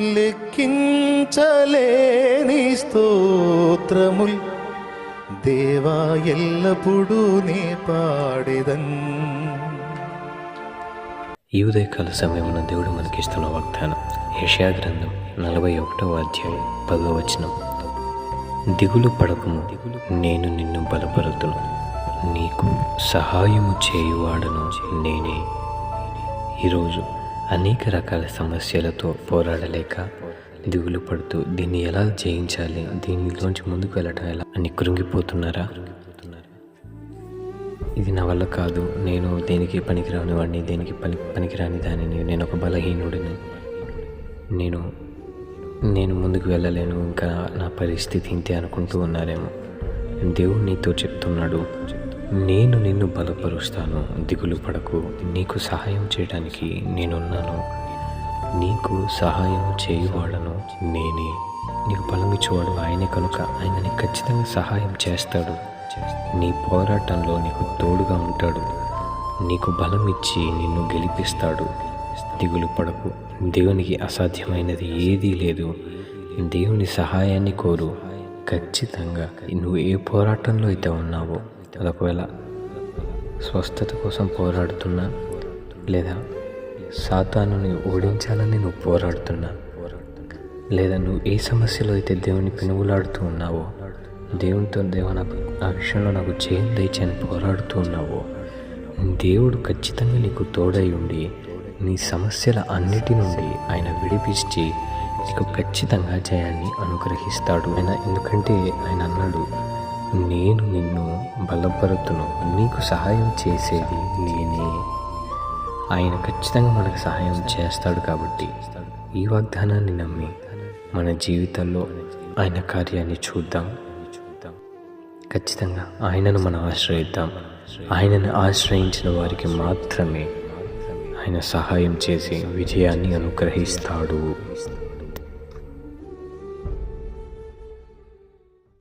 లెక్కించలేని స్తోత్రముల్. దేవా ఎల్లప్పుడూ నే పాడేదన్. ఈ ఉదయకాల సమయంలో దేవుడు మనకిస్తున్న వాగ్దానం యషయా గ్రంథం నలభై ఒకటవ అధ్యాయం పదవ వచనం. దిగులు పడకము నేను నిన్ను బలపరుతును. నీకు సహాయము చేయువాడను నేనే. ఈరోజు అనేక రకాల సమస్యలతో పోరాడలేక దిగులు పడుతూ దీన్ని ఎలా జయించాలి? దీనిలోంచి ముందుకు వెళ్ళటం ఎలా? అని కృంగిపోతున్నారా? ఇది నా వల్ల కాదు. నేను దేనికి పనికిరాని వాడిని దేనికి పని పనికిరాని దానిని? నేను ఒక బలహీనుడిని. నేను నేను ముందుకు వెళ్ళలేను. ఇంకా నా పరిస్థితి ఇంతే అనుకుంటూ ఉన్నారేమో. దేవుడు నీతో చెప్తున్నాడు. నేను నిన్ను బలపరుస్తాను. దిగులు పడకు. నీకు సహాయం చేయడానికి నేనున్నాను. నీకు సహాయం చేయువాడను నేనే. నీకు బలమిచ్చేవాడు ఆయనే కనుక ఆయన నీకు ఖచ్చితంగా సహాయం చేస్తాడు. నీ పోరాటంలో నీకు తోడుగా ఉంటాడు. నీకు బలం ఇచ్చి నిన్ను గెలిపిస్తాడు. దిగులు పడకు. దేవునికి అసాధ్యమైనది ఏదీ లేదు. దేవుని సహాయాన్ని కోరు. ఖచ్చితంగా నువ్వు ఏ పోరాటంలో అయితే ఉన్నావో అది ఒకవేళ స్వస్థత కోసం పోరాడుతున్నా లేదా సాతానుని ఓడించాలని నువ్వు పోరాడుతున్నా లేదా నువ్వు ఏ సమస్యలో అయితే దేవుని పెనుగులాడుతూ ఉన్నావో దేవునితో దేవ నాకు ఆ విషయంలో నాకు చేయం దయచని పోరాడుతూ ఉన్నావో దేవుడు ఖచ్చితంగా నీకు తోడై ఉండి నీ సమస్యల అన్నిటి నుండి ఆయన విడిపించి నీకు ఖచ్చితంగా జయాన్ని అనుగ్రహిస్తాడు. ఆయన ఎందుకంటే ఆయన అన్నాడు నేను నిన్ను బలపరుతును. నీకు సహాయం చేసేది నేనే. ఆయన ఖచ్చితంగా మనకు సహాయం చేస్తాడు కాబట్టి ఈ వాగ్దానాన్ని నమ్మి మన జీవితంలో ఆయన కార్యాన్ని చూద్దాం. ఖచ్చితంగా ఆయనను మనం ఆశ్రయిద్దాం. ఆయనను ఆశ్రయించిన వారికి మాత్రమే ఆయన సహాయం చేసి విజయాన్ని అనుగ్రహిస్తాడు.